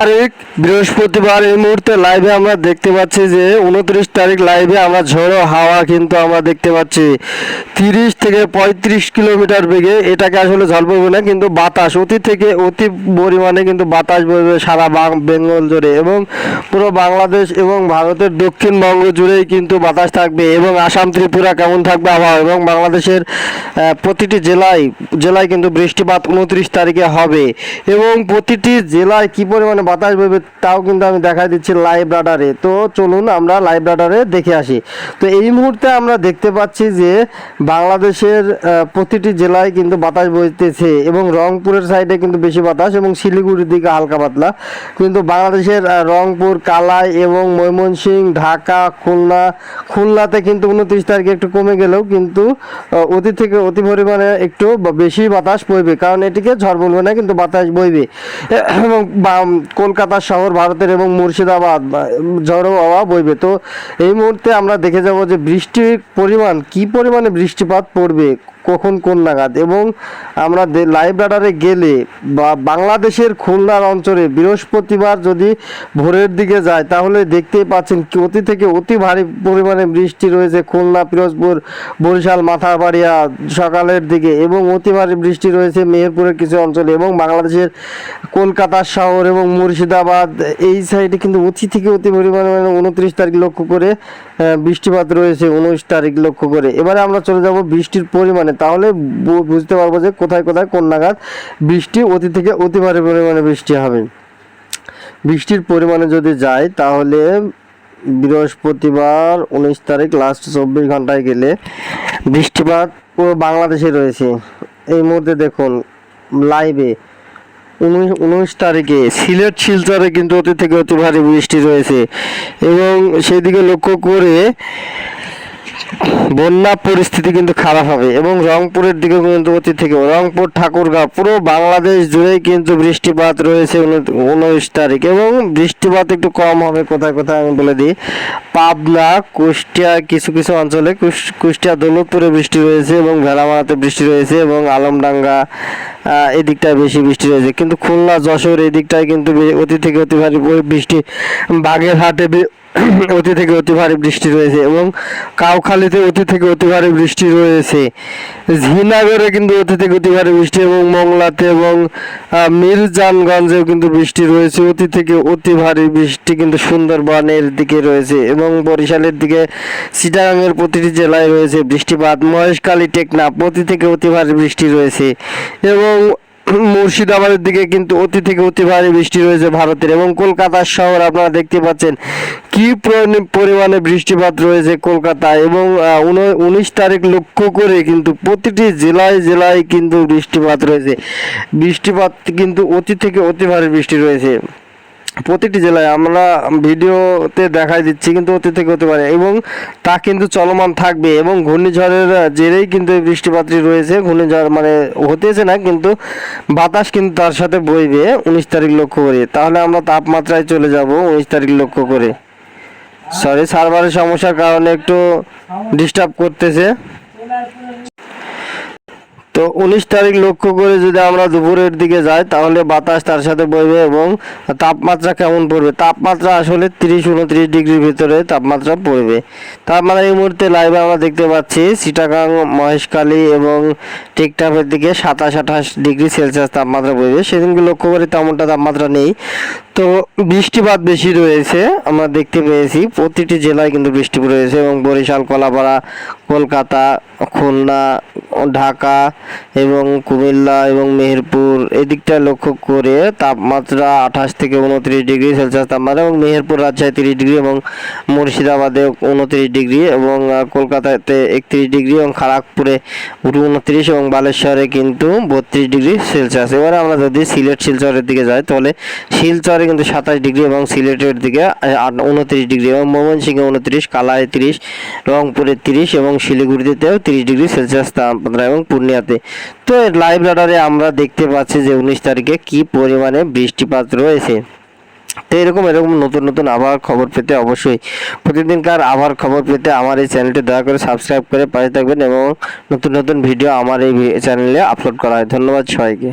তারিখ, বৃহস্পতিবার এই মুহূর্তে লাইভে আমরা দেখতে পাচ্ছি যে উনত্রিশ তারিখ লাইভে আমরা ঝোড়ো হাওয়া কিন্তু আমরা দেখতে পাচ্ছি। তিরিশ থেকে পঁয়ত্রিশ কিলোমিটার বেগে এটাকে আসলে ঝড় না, কিন্তু বাতাস, অতি থেকে অতি পরিমাণে কিন্তু বাতাস বইবে সারা বেঙ্গল জুড়ে এবং পুরো বাংলাদেশ এবং ভারতের দক্ষিণবঙ্গ জুড়েই কিন্তু বাতাস থাকবে এবং আসাম, ত্রিপুরা কেমন থাকবে আবহাওয়া এবং বাংলাদেশের প্রতিটি জেলায় জেলায় কিন্তু বৃষ্টিপাত উনত্রিশ তারিখে হবে এবং প্রতিটি জেলায় কি পরিমাণে বাতাস বইবে, তাও কিন্তু আমি দেখাই দিচ্ছি লাইভ রাডারে তো চলুন আমরা লাইভ রাডারে দেখে আসি। তো এই মুহূর্তে আমরা দেখতে পাচ্ছি যে বাংলাদেশের প্রতিটি জেলায় কিন্তু বাতাস বইতেছে এবং রংপুরের সাইডে কিন্তু বেশি বাতাস এবং শিলিগুড়ির দিকে হালকা পাতলা। কিন্তু বাংলাদেশের রংপুর, কালাই এবং ময়মনসিংহ ঢাকা, খুলনা, খুলনাতে কিন্তু উনত্রিশ তারিখে একটু কমে গেলেও কিন্তু অতি থেকে অতি পরিমাণে একটু বেশি বাতাস বইবে। কারণ এটিকে ঝড় বলবে না, কিন্তু বাতাস বইবে। এবং কলকাতা শহর, ভারতের এবং মুর্শিদাবাদ ঝড়ো হওয়া বইবে। তো এই মুহূর্তে আমরা দেখে যাব যে বৃষ্টির পরিমাণ, কি পরিমাণে বৃষ্টিপাত পড়বে? কখন কোন নাগাদ? এবং আমরা লাইভ রাডারে গেলে বা বাংলাদেশের খুলনার অঞ্চলে বৃহস্পতিবার যদি ভোরের দিকে যায়, তাহলে দেখতেই পাচ্ছেন অতি থেকে অতি ভারী পরিমাণে বৃষ্টি রয়েছে খুলনা, পিরোজপুর, বরিশাল, মাথাবাড়িয়া সকালের দিকে এবং অতি ভারী বৃষ্টি রয়েছে মেহেরপুরের কিছু অঞ্চলে এবং বাংলাদেশের কলকাতা শহর এবং মুর্শিদাবাদ। এই সাইডে কিন্তু অতি থেকে অতি পরিমাণে উনত্রিশ তারিখ লক্ষ্য করে বৃষ্টিপাত রয়েছে, উনিশ তারিখ লক্ষ্য করে। এবারে আমরা চলে যাব বৃষ্টির পরিমাণে। তাহলে বুঝতে পারব যে কোথায় কোথায় কোন নাগাদ বৃষ্টি অতি থেকে অতি ভারী পরিমাণে বৃষ্টি হবে। বৃষ্টির পরিমাণে যদি যায়, তাহলে বৃহস্পতিবার উনিশ তারিখ লাস্ট চব্বিশ ঘন্টায় গেলে বৃষ্টিপাত পুরো বাংলাদেশে রয়েছে। এই মুহূর্তে দেখুন লাইভে উনিশ উনিশ তারিখে সিলেট, শিলচরে কিন্তু অতি থেকে অতি ভারী বৃষ্টি রয়েছে। এবং সেদিকে লক্ষ্য করে বন্যা পরিস্থিতি কিন্তু খারাপ হবে এবং রংপুরের দিকে কিন্তু অতি থেকে রংপুর ঠাকুরগাঁও পুরো বাংলাদেশ জুড়েই কিন্তু বৃষ্টিপাত রয়েছে উনিশ তারিখ এবং বৃষ্টিপাত একটু কম হবে কোথায় কোথায় আমি বলে দিই। পাবনা, কুষ্টিয়া কিছু কিছু অঞ্চলে কুষ্টিয়া, দৌলতপুরে বৃষ্টি রয়েছে এবং ভেড়ামারাতে বৃষ্টি রয়েছে এবং আলমডাঙ্গা এদিকটায় বেশি বৃষ্টি রয়েছে। কিন্তু খুলনা, যশোর এই দিকটায় কিন্তু অতি থেকে অতি ভারী বৃষ্টি বাগেরহাটে অতি থেকে অতি ভারী বৃষ্টি রয়েছে এবং কাউখালীতে অতি থেকে অতি ভারী বৃষ্টি রয়েছে। ঝিনাগরে কিন্তু অতি থেকে অতি ভারী বৃষ্টি এবং মংলাতে এবং মিরজানগঞ্জেও কিন্তু বৃষ্টি রয়েছে। অতি থেকে অতি ভারী বৃষ্টি কিন্তু সুন্দরবনের দিকে রয়েছে এবং বরিশালের দিকে চিটাগাংয়ের প্রতিটি জেলায় রয়েছে বৃষ্টিপাত। মহেশখালী, টেকনাফ, অতি থেকে অতি ভারী বৃষ্টি রয়েছে এবং মুর্শিদাবাদের দিকে কিন্তু অতি থেকে অতি ভারী বৃষ্টি রয়েছে ভারতের এবং কলকাতার শহর আপনারা দেখতে পাচ্ছেন কি পরিমাণে বৃষ্টিপাত রয়েছে কলকাতা এবং উনিশ তারিখ লক্ষ্য করে কিন্তু প্রতিটি জেলায় জেলায় কিন্তু বৃষ্টিপাত রয়েছে। বৃষ্টিপাত কিন্তু অতি থেকে অতি ভারী বৃষ্টি রয়েছে। প্রতিটি জেলায় আমরা ভিডিওতে দেখাই দিচ্ছি, কিন্তু অতি থেকে হতে পারে। এবং তা কিন্তু চলমান থাকবে এবং ঘূর্ণিঝড়ের জেরেই কিন্তু এই বৃষ্টিপাতটি রয়েছে। ঘূর্ণিঝড় মানে হতেছে না, কিন্তু বাতাস কিন্তু তার সাথে বইবে উনিশ তারিখ লক্ষ্য করে। তাহলে আমরা তাপমাত্রায় চলে যাব উনিশ তারিখ লক্ষ্য করে। সরি সার্ভারের সমস্যার কারণে একটু ডিস্টার্ব করতেছে। তো উনিশ তারিখ লক্ষ্য করে যদি আমরা দুপুরের দিকে যাই, তাহলে বাতাস তার সাথে বইবে এবং তাপমাত্রা কেমন পড়বে? তাপমাত্রা আসলে তিরিশ, উনত্রিশ ডিগ্রির ভিতরে তাপমাত্রা পড়বে। তার মানে এই মুহূর্তে লাইভে আমরা দেখতে পাচ্ছি চিটাগাং, মহেশখালী এবং টেকটাপের দিকে সাতাশ, আঠাশ ডিগ্রি সেলসিয়াস তাপমাত্রা পড়বে সেদিনকে লক্ষ্য করে তেমনটা তাপমাত্রা নেই। তো বৃষ্টিপাত বেশি রয়েছে, আমরা দেখতে পেয়েছি। প্রতিটি জেলায় কিন্তু বৃষ্টি রয়েছে এবং বরিশাল, কলাপাড়া, কলকাতা, খুলনা, ঢাকা এবং কুমিল্লা এবং মেহেরপুর এদিকটা লক্ষ্য করে তাপমাত্রা আঠাশ থেকে উনত্রিশ ডিগ্রি সেলসিয়াস তাপমাত্রা এবং মেহেরপুর রাজশাহী তিরিশ ডিগ্রি এবং মুর্শিদাবাদে উনত্রিশ ডিগ্রি এবং কলকাতাতে একত্রিশ ডিগ্রি এবং খড়গপুরে উনত্রিশ এবং বালেশ্বরে কিন্তু বত্রিশ ডিগ্রি সেলসিয়াস। এবারে আমরা যদি সিলেট শিলচরের দিকে যাই, তাহলে শিলচরে কিন্তু সাতাশ ডিগ্রি এবং সিলেটের দিকে উনত্রিশ ডিগ্রি এবং ময়মনসিংহে উনত্রিশ কালায় তিরিশ, রংপুরে তিরিশ এবং শিলিগুড়িতেও তিরিশ ডিগ্রি সেলসিয়াস তাপমাত্রা এবং পূর্ণিয়াতে। তো লাইভ রাডারে আমরা দেখতে পাচ্ছি যে উনিশ তারিখে কি পরিমাণে বৃষ্টিপাত রয়েছে। তো এরকম এরকম নতুন নতুন আবহাওয়ার খবর পেতে অবশ্যই প্রতিদিনকার আবহাওয়ার খবর পেতে আমার এই চ্যানেলটি দয়া করে সাবস্ক্রাইব করে পাশে থাকবেন এবং নতুন নতুন ভিডিও আমার এই চ্যানেলে আপলোড করা হয়। ধন্যবাদ সবাইকে।